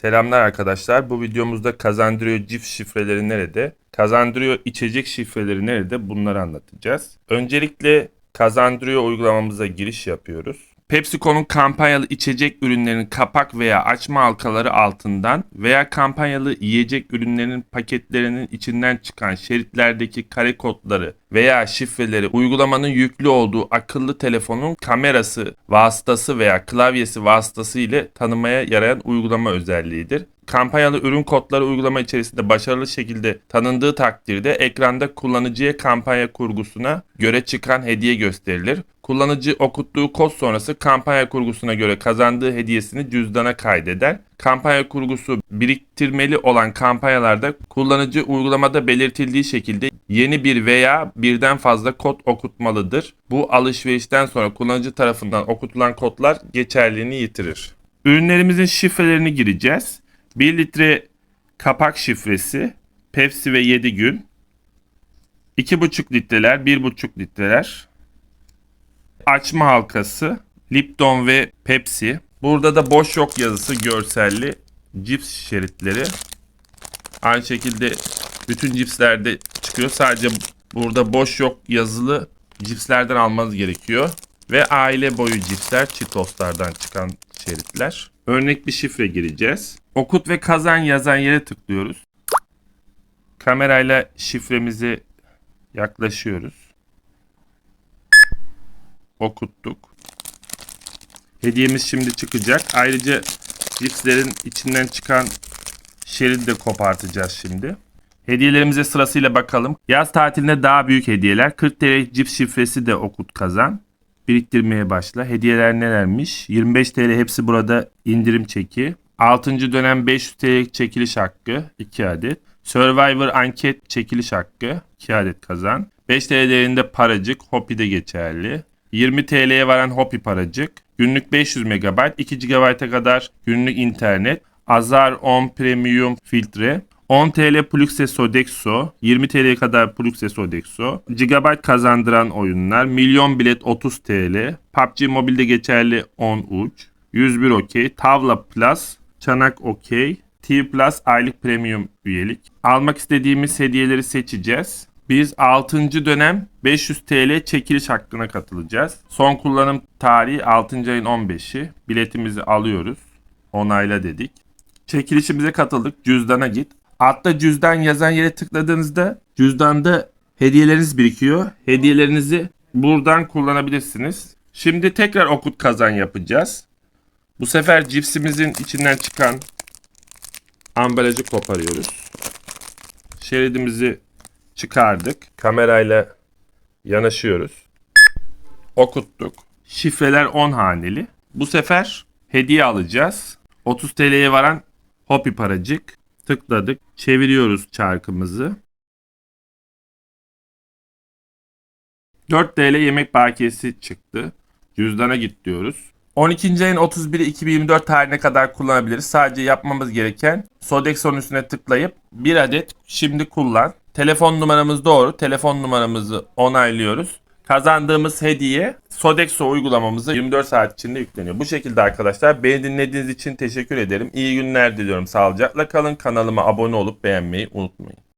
Selamlar arkadaşlar. Bu videomuzda Kazandırıyor cips şifreleri nerede? Kazandırıyor içecek şifreleri nerede? Bunları anlatacağız. Öncelikle Kazandırıyor uygulamamıza giriş yapıyoruz. PepsiCo'nun kampanyalı içecek ürünlerinin kapak veya açma halkaları altından veya kampanyalı yiyecek ürünlerinin paketlerinin içinden çıkan şeritlerdeki kare kodları veya şifreleri uygulamanın yüklü olduğu akıllı telefonun kamerası vasıtası veya klavyesi vasıtası ile tanımaya yarayan uygulama özelliğidir. Kampanyalı ürün kodları uygulama içerisinde başarılı şekilde tanındığı takdirde ekranda kullanıcıya kampanya kurgusuna göre çıkan hediye gösterilir. Kullanıcı okuttuğu kod sonrası kampanya kurgusuna göre kazandığı hediyesini cüzdana kaydeder. Kampanya kurgusu biriktirmeli olan kampanyalarda kullanıcı uygulamada belirtildiği şekilde yeni bir veya birden fazla kod okutmalıdır. Bu alışverişten sonra kullanıcı tarafından okutulan kodlar geçerliliğini yitirir. Ürünlerimizin şifrelerini gireceğiz. 1 litre kapak şifresi, Pepsi ve 7 gün. 2,5 litreler, 1,5 litreler. Açma halkası, Lipton ve Pepsi. Burada da boş yok yazısı görselli cips şeritleri. Aynı şekilde bütün cipslerde çıkıyor. Sadece burada boş yok yazılı cipslerden almanız gerekiyor. Ve aile boyu cipsler Cheetos'lardan çıkan şeritler. Örnek bir şifre gireceğiz. Okut ve kazan yazan yere tıklıyoruz. Kamerayla şifremizi yaklaşıyoruz. Okuttuk. Hediyemiz şimdi çıkacak. Ayrıca cipslerin içinden çıkan şeridi de kopartacağız şimdi. Hediyelerimize sırasıyla bakalım. Yaz tatilinde daha büyük hediyeler. 40 TL cips şifresi de okut kazan. Biriktirmeye başla. Hediyeler nelermiş? 25 TL hepsi burada indirim çeki. 6. dönem 500 TL çekiliş hakkı 2 adet. Survivor anket çekiliş hakkı 2 adet kazan. 5 TL değerinde paracık Hopi'de geçerli. 20 TL'ye varan Hopi paracık. Günlük 500 MB, 2 GB'a kadar günlük internet. Azar On Premium filtre. 10 TL Pluxe Sodexo, 20 TL'ye kadar Pluxe Sodexo, GB kazandıran oyunlar, milyon bilet 30 TL, PUBG Mobile'de geçerli 10 uç, 101 okey, Tavla Plus, Çanak okey, T Plus aylık premium üyelik. Almak istediğimiz hediyeleri seçeceğiz. Biz 6. dönem 500 TL çekiliş hakkına katılacağız. Son kullanım tarihi 6. ayın 15'i. Biletimizi alıyoruz. Onayla dedik. Çekilişimize katıldık. Cüzdana git. Altta cüzdan yazan yere tıkladığınızda cüzdanda hediyeleriniz birikiyor. Hediyelerinizi buradan kullanabilirsiniz. Şimdi tekrar okut kazan yapacağız. Bu sefer cipsimizin içinden çıkan ambalajı koparıyoruz. Şeridimizi çıkardık. Kamerayla yanaşıyoruz. Okuttuk. Şifreler 10 haneli. Bu sefer hediye alacağız. 30 TL'ye varan Hopi paracık. Tıkladık. Çeviriyoruz çarkımızı. 4 TL yemek bakiyesi çıktı. Cüzdana git diyoruz. 12. ayın 31'i 2024 tarihine kadar kullanabiliriz. Sadece yapmamız gereken Sodexo'nun üstüne tıklayıp bir adet şimdi kullan. Telefon numaramız doğru. Telefon numaramızı onaylıyoruz. Kazandığımız hediye Sodexo uygulamamıza 24 saat içinde yükleniyor. Bu şekilde arkadaşlar beni dinlediğiniz için teşekkür ederim. İyi günler diliyorum. Sağlıcakla kalın. Kanalıma abone olup beğenmeyi unutmayın.